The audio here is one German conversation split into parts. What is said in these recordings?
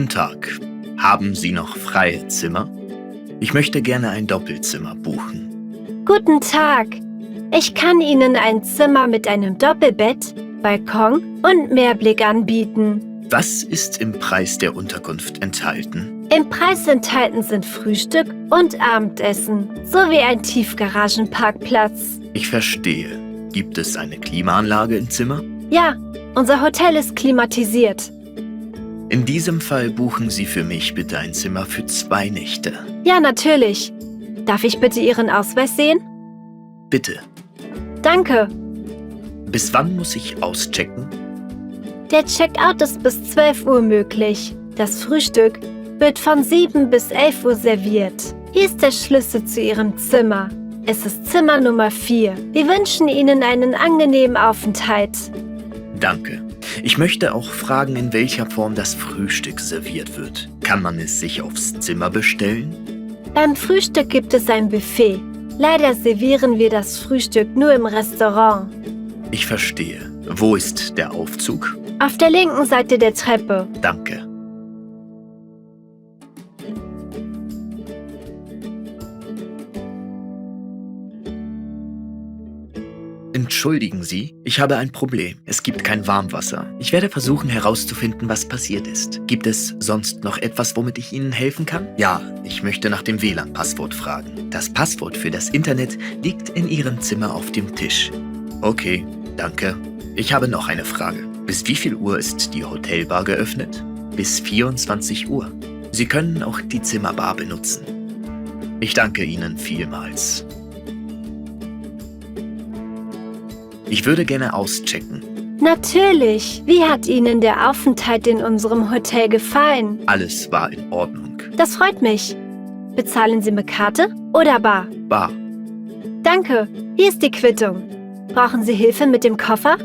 Guten Tag. Haben Sie noch freie Zimmer? Ich möchte gerne ein Doppelzimmer buchen. Guten Tag. Ich kann Ihnen ein Zimmer mit einem Doppelbett, Balkon und Meerblick anbieten. Was ist im Preis der Unterkunft enthalten? Im Preis enthalten sind Frühstück und Abendessen sowie ein Tiefgaragenparkplatz. Ich verstehe. Gibt es eine Klimaanlage im Zimmer? Ja, unser Hotel ist klimatisiert. In diesem Fall buchen Sie für mich bitte ein Zimmer für zwei Nächte. Ja, natürlich. Darf ich bitte Ihren Ausweis sehen? Bitte. Danke. Bis wann muss ich auschecken? Der Checkout ist bis 12 Uhr möglich. Das Frühstück wird von 7 bis 11 Uhr serviert. Hier ist der Schlüssel zu Ihrem Zimmer. Es ist Zimmer Nummer 4. Wir wünschen Ihnen einen angenehmen Aufenthalt. Danke. Ich möchte auch fragen, in welcher Form das Frühstück serviert wird. Kann man es sich aufs Zimmer bestellen? Beim Frühstück gibt es ein Buffet. Leider servieren wir das Frühstück nur im Restaurant. Ich verstehe. Wo ist der Aufzug? Auf der linken Seite der Treppe. Danke. Entschuldigen Sie, ich habe ein Problem. Es gibt kein Warmwasser. Ich werde versuchen herauszufinden, was passiert ist. Gibt es sonst noch etwas, womit ich Ihnen helfen kann? Ja, ich möchte nach dem WLAN-Passwort fragen. Das Passwort für das Internet liegt in Ihrem Zimmer auf dem Tisch. Okay, danke. Ich habe noch eine Frage. Bis wie viel Uhr ist die Hotelbar geöffnet? Bis 24 Uhr. Sie können auch die Zimmerbar benutzen. Ich danke Ihnen vielmals. Ich würde gerne auschecken. Natürlich. Wie hat Ihnen der Aufenthalt in unserem Hotel gefallen? Alles war in Ordnung. Das freut mich. Bezahlen Sie mit Karte oder bar? Bar. Danke. Hier ist die Quittung. Brauchen Sie Hilfe mit dem Koffer?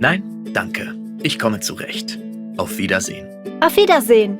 Nein, danke. Ich komme zurecht. Auf Wiedersehen. Auf Wiedersehen.